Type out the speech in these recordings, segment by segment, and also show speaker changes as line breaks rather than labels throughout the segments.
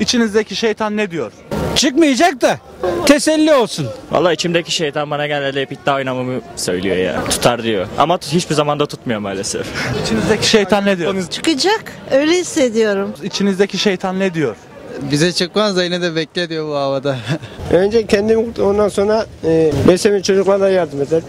İçinizdeki şeytan ne diyor?
Çıkmayacak da teselli olsun.
Valla içimdeki şeytan bana genelde hep iddia oynamamı söylüyor ya. Tutar diyor. Ama hiçbir zaman da tutmuyor maalesef.
İçinizdeki şeytan ne diyor?
Çıkacak. Öyle hissediyorum.
İçinizdeki şeytan ne diyor?
Bize çıkmaz da yine de bekle diyor bu havada.
Önce kendim ondan sonra e, beslemin çocuklarına yardım eder.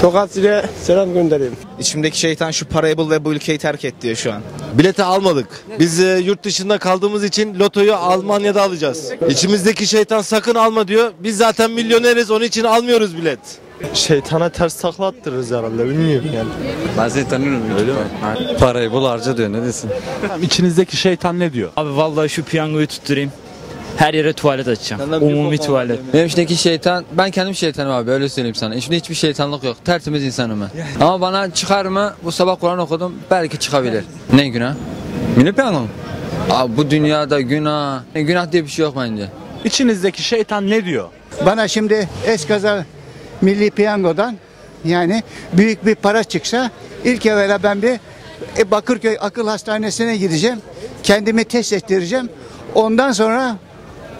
Tokat ile selam göndereyim.
İçimdeki şeytan şu parayı bul ve bu ülkeyi terk et diyor şu an.
Bileti almadık. Biz e, yurt dışında kaldığımız için lotoyu Almanya'da alacağız. İçimizdeki şeytan sakın alma diyor. Biz zaten milyoneriz onun için almıyoruz bilet.
Şeytana ters takla attırırız herhalde bilmiyorum yani.
Ben seni tanıyorum. Öyle mi? Parayı bul harca diyor ne desin.
Tamam, İçinizdeki şeytan ne diyor?
Abi vallahi şu piyangoyu tutturayım. Her yere tuvalet açacağım. Umumi tuvalet.
Benim içindeki şeytan, ben kendim şeytanım abi öyle söyleyeyim sana. İçimde hiçbir şeytanlık yok. Tertemiz insanım ben. Ama bana çıkar mı? Bu sabah Kur'an okudum. Belki çıkabilir. Ne günah? Milli piyango mu? Abi bu dünyada günah. Günah diye bir şey yok bence.
İçinizdeki şeytan ne diyor?
Bana şimdi eskaza milli piyangodan yani büyük bir para çıksa ilk evvela ben bir e, Bakırköy Akıl Hastanesi'ne gideceğim. Kendimi test ettireceğim. Ondan sonra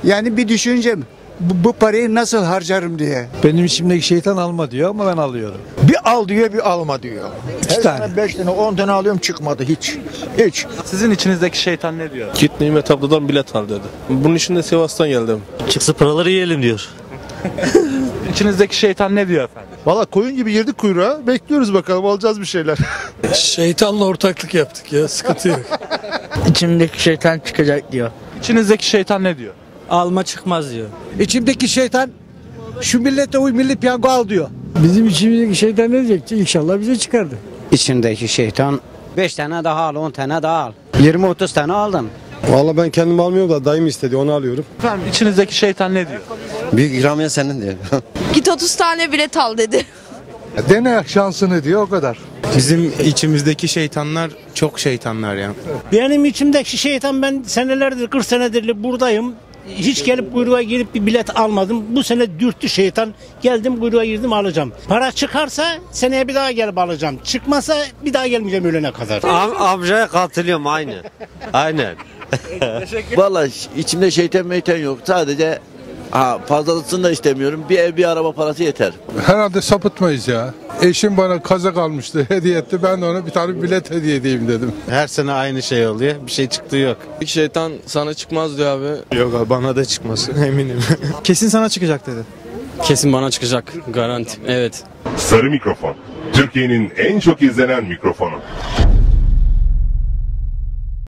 yani bir düşüneceğim. Bu, bu parayı nasıl harcarım diye.
Benim içimdeki şeytan alma diyor ama ben alıyorum.
Bir al diyor bir alma diyor.
İki
Her
tane.
sene beş tane on tane alıyorum çıkmadı hiç. Hiç.
Sizin içinizdeki şeytan ne diyor?
Git Nimet abladan bilet al dedi. Bunun için de Sivas'tan geldim.
Çıksa paraları yiyelim diyor.
İçinizdeki şeytan ne diyor efendim?
Valla koyun gibi girdik kuyruğa. Bekliyoruz bakalım alacağız bir şeyler.
Şeytanla ortaklık yaptık ya sıkıntı yok.
İçimdeki şeytan çıkacak diyor.
İçinizdeki şeytan ne diyor?
Alma çıkmaz diyor.
İçimdeki şeytan şu millete uy milli piyango al diyor.
Bizim içimizdeki şeytan ne diyecek? İnşallah bize çıkardı.
İçindeki şeytan 5 tane daha al 10 tane daha al. 20-30 tane aldım.
Valla ben kendim almıyorum da dayım istedi onu alıyorum.
Efendim içinizdeki şeytan ne diyor?
Büyük ikramiye senin diyor.
Git 30 tane bilet al dedi.
Dene şansını diyor o kadar.
Bizim içimizdeki şeytanlar çok şeytanlar ya.
Benim içimdeki şeytan ben senelerdir 40 senedir buradayım. Hiç gelip kuyruğa girip bir bilet almadım. Bu sene dürttü şeytan. Geldim kuyruğa girdim alacağım. Para çıkarsa seneye bir daha gelip alacağım. Çıkmasa bir daha gelmeyeceğim ölene kadar.
amcaya katılıyorum aynı. Aynen. Valla içimde şeytan meyten yok. Sadece ha, fazlasını da istemiyorum. Bir ev bir araba parası yeter.
Herhalde sapıtmayız ya. Eşim bana kazak almıştı hediye etti. Ben de ona bir tane bilet hediye edeyim dedim.
Her sene aynı şey oluyor. Bir şey çıktığı yok.
Şeytan sana çıkmaz diyor abi. Yok abi bana da çıkması eminim.
Kesin sana çıkacak dedi.
Kesin bana çıkacak. Garanti. Evet.
Sarı Mikrofon. Türkiye'nin en çok izlenen mikrofonu.